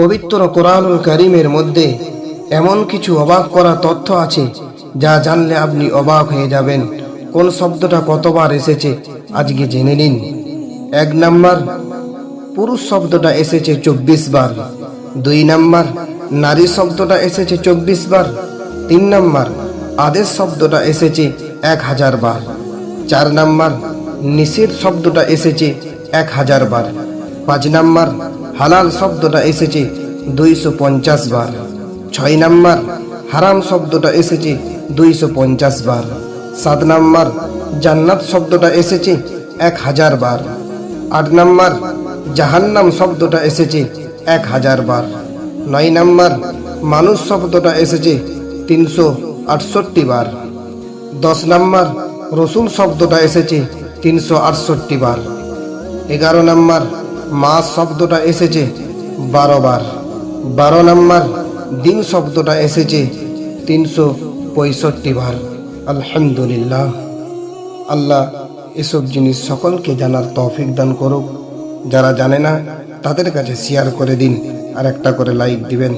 পবিত্র কোরআনুল করিমের মধ্যে এমন কিছু অবাক করা তথ্য আছে যা জানলে আপনি অবাক হয়ে যাবেন। কোন শব্দটা কতবার এসেছে আজকে জেনে নিন। এক নাম্বার, পুরুষ শব্দটা এসেছে চব্বিশ বার। দুই নাম্বার, নারী শব্দটা এসেছে চব্বিশ বার। তিন নাম্বার, আদেশ শব্দটা এসেছে এক হাজার বার। চার নাম্বার, নিষেধ শব্দটা এসেছে এক হাজার বার। পাঁচ নাম্বার হালাল শব্দটা এসেছে দুইশো পঞ্চাশ বার। ছয় নাম্বার, হারাম শব্দটা এসেছে দুইশো পঞ্চাশ বার। সাত নাম্বার, জান্নাত শব্দটা এসেছে এক হাজার বার। আট নাম্বার, জাহান্নাম শব্দটা এসেছে এক হাজার বার। নয় নাম্বার, মানুষ শব্দটা এসেছে তিনশো আটষট্টি বার। দশ নাম্বার, রসুল শব্দটা এসেছে তিনশো আটষট্টি বার। এগারো নাম্বার মাস শব্দটা এসেছে বারো বার বারো নম্বর দিন শব্দটা এসেছে তিনশো পঁয়ষট্টি বার। আলহামদুলিল্লাহ। আল্লাহ এসব জিনিস সকলকে জানার তৌফিক দান করুক। যারা জানে না, তাদের কাছে শেয়ার করে দিন। আর একটা করে লাইক দিবেন।